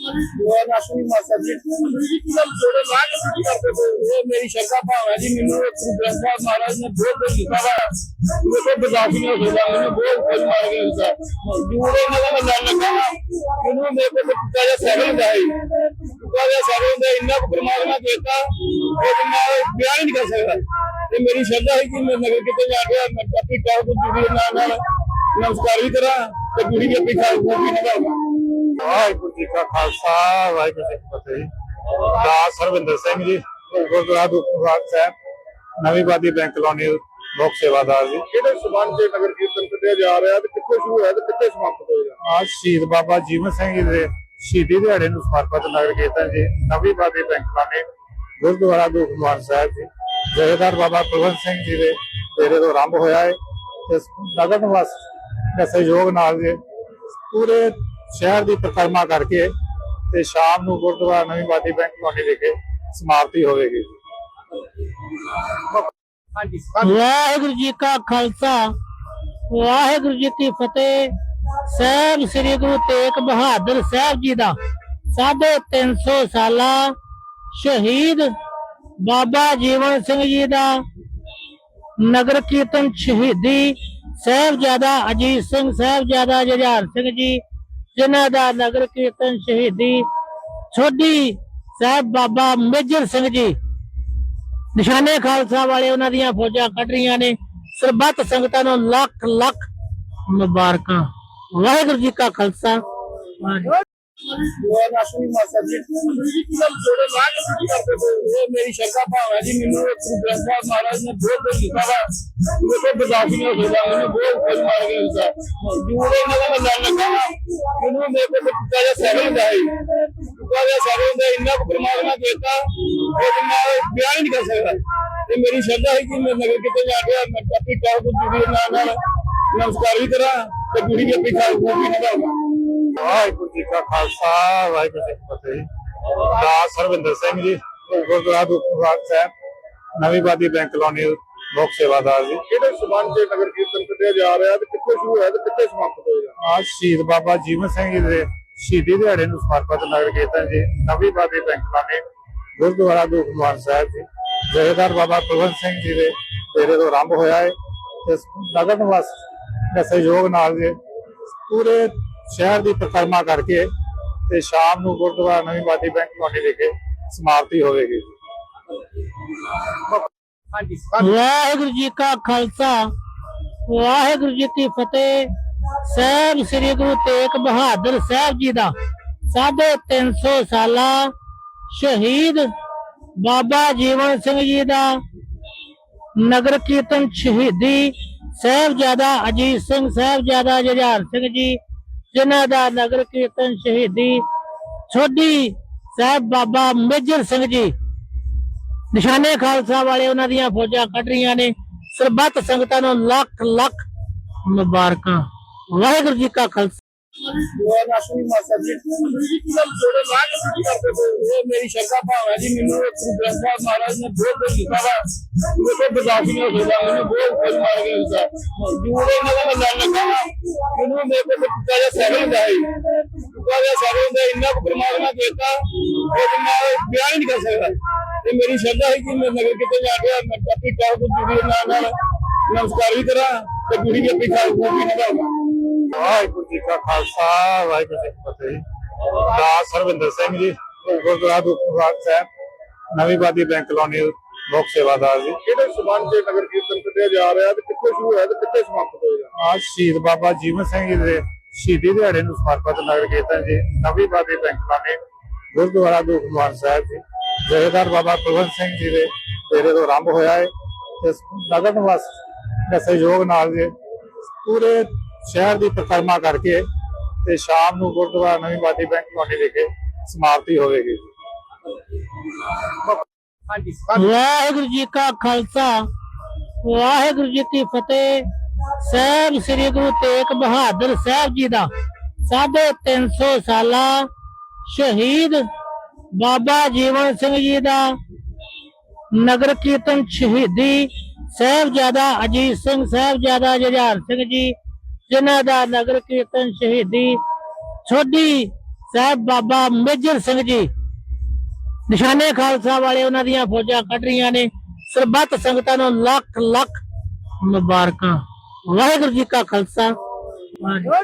ਉਹ ਨਾਸ਼ਨੀ ਮਾਸਾ ਜੀ ਇਹ ਮੇਰੀ ਸ਼ਰਧਾ ਭਾਵ ਹੈ ਜੀ ਮੈਨੂੰ ਇਹ ਗੁਰੂ ਸਾਹਿਬ ਮਹਾਰਾਜ ਨੇ ਬਹੁਤ ਕੁਝ ਲਿਖਾ ਵਾ ਇਹ ਕੋਈ ਨਹੀਂ ਹੋ ਸਕਦਾ ਮੈਨੂੰ ਬਹੁਤ ਕੁਝ ਮਾਰ ਗਿਆ ਇਸ ਜੂੜੇ ਨਾਲ ਮੈਂ ਲੱਗਾ ਮੈਨੂੰ ਮੇਰੇ ਕੋਲ ਪਿੱਛਾ ਜਿਹਾ ਸਹਿਰ ਹੁੰਦਾ ਹੈ ਪਿੱਛਾ ਜਿਹਾ ਸਹਿਰ ਹੁੰਦਾ ਇੰਨਾ ਪਰਮਾਤਮਾ ਦੇਤਾ ਉਹ ਮੈਂ ਬਿਆਨ ਹੀ ਨਹੀਂ ਕਰ ਸਕਦਾ ਤੇ ਮੇਰੀ ਸ਼ਰਧਾ ਹੈ ਕਿ ਮੈਂ ਨਗਰ ਕਿਤੇ ਜਾ ਕੇ ਮੈਂ ਆਪਣੀ ਟਾਪ ਨੂੰ ਜੁੜੀ ਨਾਲ ਨਮਸਕਾਰ ਵੀ ਕਰਾਂ ਤੇ ਗੁੜੀ ਦੇ ਪਿੱਛਾ ਵੀ ਨਿਭਾਵਾਂ। ਵਾਹਿਗੁਰੂ ਜੀ ਕਾ ਖਾਲਸਾ ਵਾਹਿਗੁਰੂ ਜੀ ਕੀ ਫਤਿਹ। ਦਾਸ ਸਰਵਿੰਦਰ ਸਿੰਘ ਜੀ ਗੁਰਦੁਆਰਾ ਦੁਖਵਾਰ ਸਾਹਿਬ ਨਵੀਂ ਬਾਦੀ ਬੈਂਕ ਕਲੋਨੀ ਲੋਕ ਸੇਵਾਦਾਰ ਜੀ। ਕਿਹੜੇ ਸਬੰਧ ਦੇ ਨਗਰ ਕੀਰਤਨ ਕੱਢਿਆ ਜਾ ਰਿਹਾ ਤੇ ਕਿੱਥੇ ਸ਼ੁਰੂ ਹੋਇਆ ਤੇ ਕਿੱਥੇ ਸਮਾਪਤ ਹੋਏਗਾ ਅੱਜ ਸ਼ਹੀਦ ਬਾਬਾ ਜੀਵਨ ਸਿੰਘ ਜੀ ਦੇ ਸ਼ਹੀਦੀ ਦਿਹਾੜੇ ਨੂੰ ਸਮਰਪਿਤ ਨਗਰ ਕੀਰਤਨ ਜੀ ਨਵੀਂ ਬਾਦੀ ਬੈਂਕ ਕਲੋਨੀ ਗੁਰਦੁਆਰਾ ਦੁਖਵਾਰ ਸਾਹਿਬ ਜੀ। ਜਥੇਦਾਰ ਬਾਬਾ ਕੁਲਵੰਤ ਸਿੰਘ ਜੀ ਦੇ ਡੇਰੇ ਤੋਂ ਆਰੰਭ ਹੋਇਆ ਹੈ ਤੇ ਨਗਰ ਨਿਵਾਸ ਦੇ ਸਹਿਯੋਗ ਨਾਲ ਜੀ ਪੂਰੇ ਸ਼ਹਿਰ ਦੀ ਪਰਿਕਰਮਾ ਕਰਕੇ ਤੇ ਸ਼ਾਮ ਨੂੰ ਗੁਰਦੁਆਰਾ ਨਵੀਂ ਬਾਦੀ ਬੈਂਕ ਕਲੋਨੀ ਵਿਖੇ ਸਮਾਪਤੀ ਹੋਵੇਗੀ। ਵਾਹਿਗੁਰੂ ਜੀ ਕਾ ਖਾਲਸਾ ਵਾਹਿਗੁਰੂ ਜੀ ਕੀ ਫਤਿਹ। ਸਾਹਿਬ ਸ੍ਰੀ ਗੁਰੂ ਤੇਗ ਬਹਾਦਰ ਸਾਹਿਬ ਜੀ ਦਾ ਸਾਢੇ 300 ਸਾਲਾ ਸ਼ਹੀਦ ਬਾਬਾ ਜੀਵਨ ਸਿੰਘ ਜੀ ਦਾ ਨਗਰ ਕੀਰਤਨ ਸ਼ਹੀਦੀ ਸਾਹਿਬਜ਼ਾਦਾ ਅਜੀਤ ਸਿੰਘ ਸਾਹਿਬਜ਼ਾਦਾ ਜੁਝਾਰ ਸਿੰਘ ਜੀ ਜਿਨ੍ਹਾਂ ਦਾ ਨਗਰ ਕੀਰਤਨ ਸ਼ਹੀਦੀ ਛੋਡੀ ਸਾਹਿਬ ਬਾਬਾ ਮੇਜਰ ਸਿੰਘ ਜੀ। ਨਿਸ਼ਾਨੇ ਖਾਲਸਾ ਵਾਲੇ ਉਹਨਾਂ ਦੀਆਂ ਫੌਜਾਂ ਕੱਢ ਰਹੀਆਂ ਨੇ। ਸਰਬੱਤ ਸੰਗਤਾਂ ਨੂੰ ਲੱਖ ਲੱਖ ਮੁਬਾਰਕਾਂ। ਵਾਹਿਗੁਰੂ ਜੀ ਕਾ ਖਾਲਸਾ। ਵਾਹਿਗੁਰੂ ਉਹ ਨਾਸ਼ਨੀ ਜੀ। ਕੀ ਗੱਲ ਜੋੜੇ ਲਾ ਕਰਦੇ ਹੋ? ਇਹ ਮੇਰੀ ਸ਼ਰਧਾ ਭਾਵ ਹੈ ਜੀ, ਮੈਨੂੰ ਇਹ ਗੁਰੂ ਸਾਹਿਬ ਮਹਾਰਾਜ ਨੇ ਬਹੁਤ ਕੁਝ ਲਿਖਾ ਵਾ। ਇਹ ਬਰਦਾਸ਼ਤ ਨਹੀਂ ਹੋ ਸਕਦਾ ਮੈਨੂੰ ਬਹੁਤ ਕੁਝ ਮਾਰ ਗਿਆ ਇਸ ਜੂੜੇ ਨਾਲ ਮੈਂ ਲੜ ਲੱਗਾ ਮੈਨੂੰ ਮੇਰੇ ਕੋਲ ਪਿੱਛਾ ਜਿਹਾ ਸਹਿਰ ਹੁੰਦਾ ਹੈ ਪਿੱਛਾ ਜਿਹਾ ਸਹਿਰ ਹੁੰਦਾ, ਇੰਨਾ ਕੁ ਪਰਮਾਤਮਾ ਦੇਤਾ, ਉਹ ਮੈਂ ਬਿਆਨ ਨਹੀਂ ਕਰ ਸਕਦਾ। ਤੇ ਮੇਰੀ ਸ਼ਰਧਾ ਹੈ ਕਿ ਮੈਂ ਨਗਰ ਕਿਤੇ ਜਾ ਕੇ ਮੈਂ ਆਪਣੀ ਟਾਪ ਜੁੜੀ ਨਾਲ ਨਾਲ ਨਮਸਕਾਰ ਵੀ ਕਰਾਂ ਤੇ ਗੁੜੀ ਦੇ ਪਿੱਛਾ ਵੀ ਨਿਭਾਵਾਂ। ਵਾਹਿਗੁਰੂ ਜੀ ਕਾ ਖਾਲਸਾ ਵਾਹਿਗੁਰੂ ਜੀ ਕੀ ਫਤਿਹ। ਦਾਸ ਸਰਵਿੰਦਰ ਸਿੰਘ ਜੀ ਗੁਰਦੁਆਰਾ ਦੁਖਵਾਰ ਸਾਹਿਬ ਨਵੀਂ ਬਾਦੀ ਬੈਂਕ ਕਲੋਨੀ ਲੋਕ ਸੇਵਾਦਾਰ ਜੀ। ਕਿਹੜੇ ਸਬੰਧ ਦੇ ਨਗਰ ਕੀਰਤਨ ਕੱਢਿਆ ਜਾ ਰਿਹਾ ਤੇ ਕਿੱਥੇ ਸ਼ੁਰੂ ਹੋਇਆ ਤੇ ਕਿੱਥੇ ਸਮਾਪਤ ਹੋਏਗਾ ਅੱਜ ਸ਼ਹੀਦ ਬਾਬਾ ਜੀਵਨ ਸਿੰਘ ਜੀ ਦੇ ਸ਼ਹੀਦੀ ਦਿਹਾੜੇ ਨੂੰ ਸਮਰਪਿਤ ਨਗਰ ਕੀਰਤਨ ਜੀ ਨਵੀਂ ਬਾਦੀ ਬੈਂਕ ਕਲੋਨੀ ਗੁਰਦੁਆਰਾ ਦੁਖਵਾਰ ਸਾਹਿਬ ਜੀ। ਜਥੇਦਾਰ ਬਾਬਾ ਕੁਲਵੰਤ ਸਿੰਘ ਜੀ ਦੇ ਡੇਰੇ ਤੋਂ ਆਰੰਭ ਹੋਇਆ ਹੈ ਤੇ ਨਗਰ ਨਿਵਾਸ ਦੇ ਸਹਿਯੋਗ ਨਾਲ ਜੀ ਪੂਰੇ ਸ਼ਹਿਰ ਦੀ ਪਰਿਕਰਮਾ ਕਰਕੇ ਤੇ ਸ਼ਾਮ ਨੂੰ ਗੁਰਦੁਆਰਾ ਨਵੀਂ ਬਾਦੀ ਬੈਂਕ ਕਲੋਨੀ ਵਿਖੇ ਸਮਾਪਤੀ ਹੋਵੇਗੀ। ਹਾਂਜੀ। ਵਾਹਿਗੁਰੂ ਜੀ ਕਾ ਖਾਲਸਾ ਵਾਹਿਗੁਰੂ ਜੀ ਕੀ ਫਤਿਹ। ਸਾਹਿਬ ਸ੍ਰੀ ਗੁਰੂ ਤੇਗ ਬਹਾਦਰ ਸਾਹਿਬ ਜੀ ਦਾ ਸਾਢੇ 300 ਸਾਲਾ ਸ਼ਹੀਦ ਬਾਬਾ ਜੀਵਨ ਸਿੰਘ ਜੀ ਦਾ ਨਗਰ ਕੀਰਤਨ ਸ਼ਹੀਦੀ ਸਾਹਿਬਜ਼ਾਦਾ ਅਜੀਤ ਸਿੰਘ ਸਾਹਿਬਜ਼ਾਦਾ ਜੁਝਾਰ ਸਿੰਘ ਜੀ ਜਿਨ੍ਹਾਂ ਦਾ ਨਗਰ ਕੀਰਤਨ ਸ਼ਹੀਦੀ ਛੋਡੀ ਸਾਹਿਬ ਬਾਬਾ ਮੇਜਰ ਸਿੰਘ ਜੀ। ਨਿਸ਼ਾਨੇ ਖਾਲਸਾ ਵਾਲੇ ਉਹਨਾਂ ਦੀਆਂ ਫੌਜਾਂ ਕੱਢ ਰਹੀਆਂ ਨੇ। ਸਰਬੱਤ ਸੰਗਤਾਂ ਨੂੰ ਲੱਖ ਲੱਖ ਮੁਬਾਰਕਾਂ। ਵਾਹਿਗੁਰੂ ਜੀ ਕਾ ਖਾਲਸਾ। ਉਹ ਨਾਸ਼ਨੀ ਮਾਸਾ ਜੀ ਇਹ ਮੇਰੀ ਸ਼ਰਧਾ ਭਾਵ ਹੈ ਜੀ ਮੈਨੂੰ ਇਹ ਗੁਰੂ ਸਾਹਿਬ ਮਹਾਰਾਜ ਨੇ ਬਹੁਤ ਕੁਝ ਲਿਖਾ ਵਾ ਇਹ ਕੋਈ ਬਰਦਾਸ਼ਤ ਨਹੀਂ ਹੋ ਸਕਦਾ ਮੈਨੂੰ ਬਹੁਤ ਕੁਝ ਮਾਰ ਗਿਆ ਇਸ ਜੂੜੇ ਨਾਲ ਮੈਂ ਲੜ ਲੱਗਾ ਮੈਨੂੰ ਮੇਰੇ ਕੋਲ ਪਿੱਛਾ ਜਿਹਾ ਸਹਿਰ ਹੁੰਦਾ ਹੈ ਪਿੱਛਾ ਜਿਹਾ ਸਹਿਰ ਹੁੰਦਾ ਇੰਨਾ ਕੁ ਪਰਮਾਤਮਾ ਦੇਤਾ ਉਹ ਮੈਂ ਬਿਆਨ ਨਹੀਂ ਕਰ ਸਕਦਾ ਤੇ ਮੇਰੀ ਸ਼ਰਧਾ ਹੈ ਕਿ ਮੈਂ ਨਗਰ ਕਿਤੇ ਜਾ ਕੇ ਮੈਂ ਆਪਣੀ ਟਾਪ ਨੂੰ ਜੁੜੀ ਨਾਲ ਨਾਲ ਨਮਸਕਾਰ ਵੀ ਕਰਾਂ ਤੇ ਗੁੜੀ ਦੇ ਪਿੱਛਾ ਵੀ ਨਿਭਾਵਾਂ ਵਾਹਿਗੁਰੂ ਜੀ ਕਾ ਖਾਲਸਾ ਵਾਹਿਗੁਰੂ ਜੀ ਕੀ ਫਤਿਹ। ਦਾਸ ਸਰਵਿੰਦਰ ਸਿੰਘ ਜੀ ਗੁਰਦੁਆਰਾ ਦੁਖਵਾਰ ਸਾਹਿਬ ਨਵੀਂ ਬਾਦੀ ਬੈਂਕ ਕਲੋਨੀ ਲੋਕ ਸੇਵਾਦਾਰ ਜੀ। ਕਿਹੜੇ ਸਬੰਧ ਦੇ ਨਗਰ ਕੀਰਤਨ ਕੱਢਿਆ ਜਾ ਰਿਹਾ ਤੇ ਕਿੱਥੇ ਸ਼ੁਰੂ ਹੋਇਆ ਤੇ ਕਿੱਥੇ ਸਮਾਪਤ ਹੋਏਗਾ ਅੱਜ ਸ਼ਹੀਦ ਬਾਬਾ ਜੀਵਨ ਸਿੰਘ ਜੀ ਦੇ ਸ਼ਹੀਦੀ ਦਿਹਾੜੇ ਨੂੰ ਸਮਰਪਿਤ ਨਗਰ ਕੀਰਤਨ ਜੀ ਨਵੀਂ ਬਾਦੀ ਬੈਂਕ ਕਲੋਨੀ ਗੁਰਦੁਆਰਾ ਦੁਖਵਾਰ ਸਾਹਿਬ ਜੀ। ਜਥੇਦਾਰ ਬਾਬਾ ਕੁਲਵੰਤ ਸਿੰਘ ਜੀ ਦੇ ਡੇਰੇ ਤੋਂ ਆਰੰਭ ਹੋਇਆ ਹੈ ਤੇ ਨਗਰ ਨਿਵਾਸ ਦੇ ਸਹਿਯੋਗ ਨਾਲ ਜੀ ਪੂਰੇ ਸ਼ਹਿਰ ਦੀ ਪਰਿਕਰਮਾ ਕਰਕੇ ਤੇ ਸ਼ਾਮ ਨੂੰ ਗੁਰਦੁਆਰਾ ਨਵੀਂ ਬਾਦੀ ਬੈਂਕ ਕਲੋਨੀ ਵਿਖੇ ਸਮਾਪਤੀ ਹੋਵੇਗੀ। ਹਾਂਜੀ। ਵਾਹਿਗੁਰੂ ਜੀ ਕਾ ਖਾਲਸਾ ਵਾਹਿਗੁਰੂ ਜੀ ਕੀ ਫਤਿਹ। ਸਾਹਿਬ ਸ੍ਰੀ ਗੁਰੂ ਤੇਗ ਬਹਾਦਰ ਸਾਹਿਬ ਜੀ ਦਾ ਸਾਢੇ 300 ਸਾਲਾ ਸ਼ਹੀਦ ਬਾਬਾ ਜੀਵਨ ਸਿੰਘ ਜੀ ਦਾ ਨਗਰ ਕੀਰਤਨ ਸ਼ਹੀਦੀ ਸਾਹਿਬਜ਼ਾਦਾ ਅਜੀਤ ਸਿੰਘ ਸਾਹਿਬਜ਼ਾਦਾ ਜੁਝਾਰ ਸਿੰਘ ਜੀ ਜਿਨ੍ਹਾਂ ਦਾ ਨਗਰ ਕੀਰਤਨ ਸ਼ਹੀਦੀ ਛੋਡੀ ਸਾਹਿਬ ਬਾਬਾ ਮੇਜਰ ਸਿੰਘ ਜੀ। ਨਿਸ਼ਾਨੇ ਖਾਲਸਾ ਵਾਲੇ ਉਹਨਾਂ ਦੀਆਂ ਫੌਜਾਂ ਕੱਢ ਰਹੀਆਂ ਨੇ। ਸਰਬੱਤ ਸੰਗਤਾਂ ਨੂੰ ਲੱਖ ਲੱਖ ਮੁਬਾਰਕਾਂ। ਵਾਹਿਗੁਰੂ ਜੀ ਕਾ ਖਾਲਸਾ। ਵਾਹਿਗੁਰੂ